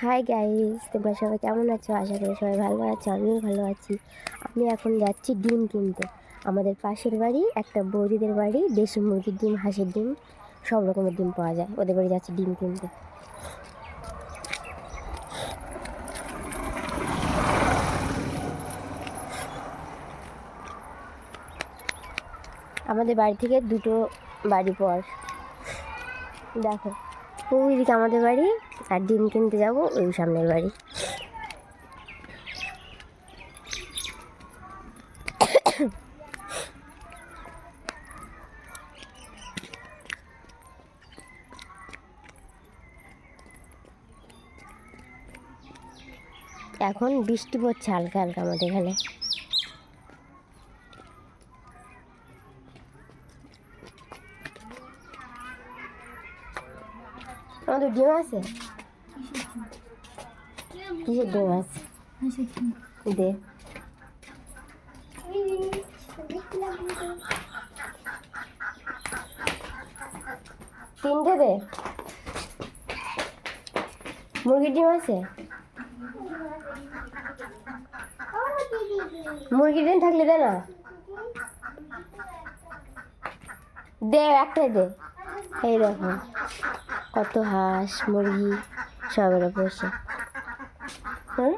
Hi guys তোমরা সবাই কেমন আছো? আশা করি সবাই ভালো আছো, আমিও ভালো আছি। আমি এখন যাচ্ছি ডিম কিনতে। আমাদের পাশের বাড়ি, একটা বৌদিদের বাড়ি, দেশি মুরগির ডিম, হাঁসের ডিম, সব রকমের ডিম পাওয়া যায়। ওদের বাড়ি যাচ্ছি ডিম কিনতে। আমাদের বাড়ি থেকে দুটো বাড়ি পর। দেখো। ওইদিকে আমাদের বাড়ি আর ডিম কিনতে যাব ওই সামনের বাড়ি। এখন বৃষ্টি পড়ছে হালকা হালকা আমাদের এখানে। আমাদের ডিম আছে? কিসের ডিম আছে? দে। তিনটে দে। মুরগির ডিম আছে? মুরগির ডিম থাকলে দে না। দে, একটাই দে। এই দেখো। কত হাঁস, মুরগি সবের বসে। হুম?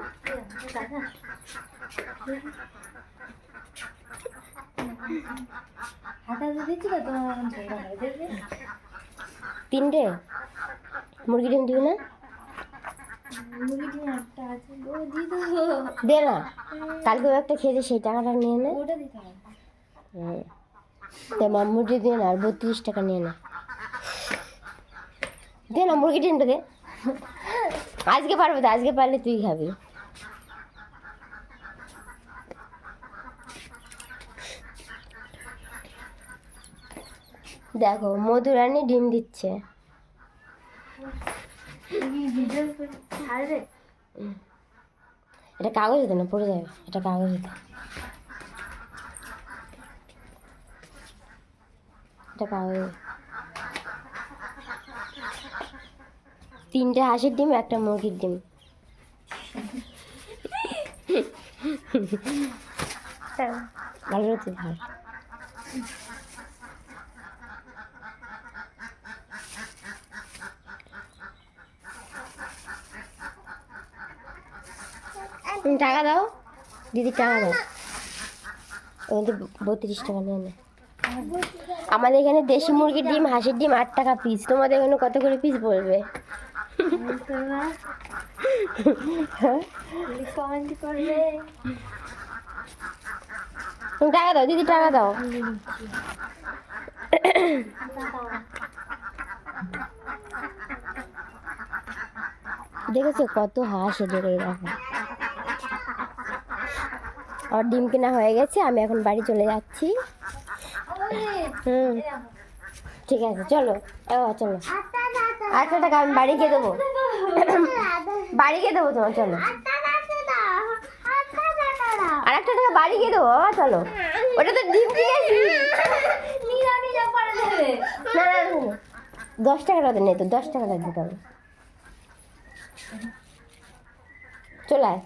তিনটে? মুরগি ডিম দিবি না? দে না। কালকে একটা খেয়েছে, সেই টাকাটা নিয়ে নে। দে মুরগি দিয়ে না, আর বত্রিশ টাকা নিয়ে না। দে না, মুরগি ডিমটা দে। আজকে পারবে তো, আজকে পারলে তুই খাবি। দেখো, মধুরানী ডিম দিচ্ছে। এটা কাগজ দে না, পড়ে যাবে। এটা কাগজ দে। এটা কাগজ তিনটে হাঁসের ডিম, একটা মুরগির ডিম। ভালো হচ্ছে টাকা দাও দিদি টাকা দাও। ওখানে বত্রিশ টাকা নিয়ে না আমাদের এখানে দেশি মুরগির ডিম, হাঁসের ডিম আট টাকা পিস তোমাদের এখানে কত করে পিস বলবে টাকা দাও। দিদি টাকা দাও দেখেছ কত হাঁস আর ডিম কেনা হয়ে গেছে আমি এখন বাড়ি চলে যাচ্ছি হুম ঠিক আছে চলো চলো আটশো টাকা আমি বাড়ি গিয়ে দেবো। বাড়ি গিয়ে দেবো তোমার চলো। আর একটা টাকা বাড়ি গিয়ে দেবো বাবা চলো। ওটা তো ডিম না, না। দশ টাকাটা তো নেই তো দশ টাকাটা দিতে হবে। চলে আয়।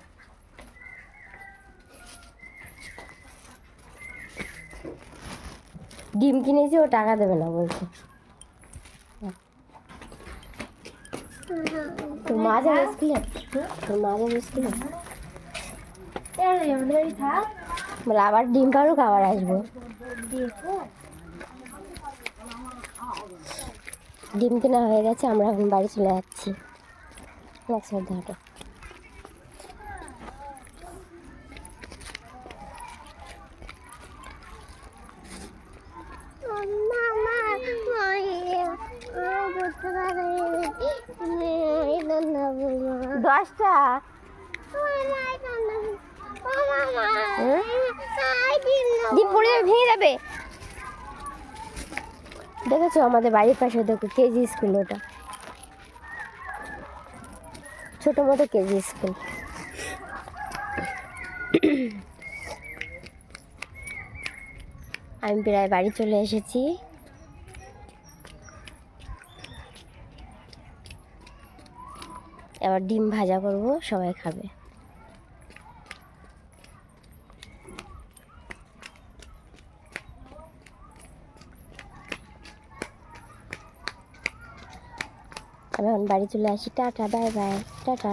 ডিম কিনেছি ও টাকা দেবে না বলছে। তোর মা যাবে স্কুলে তোর মা যাবে স্কুলে বলে আবার ডিম পারুক আবার আসব। ডিম কেনা হয়ে গেছে, আমরা এখন বাড়ি চলে যাচ্ছি। একসাথে দশটা? ডিম পড়ে যাবে ভেঙে যাবে। দেখেছ আমাদের বাড়ির পাশে দেখো কেজি স্কুল ওটা। ছোট মতো কেজি স্কুল। আমি প্রায় বাড়ি চলে এসেছি। এবার ডিম ভাজা করব, সবাই খাবে। আমি এখন বাড়ি চলে আসি। টাটা, বাই বাই, টাটা।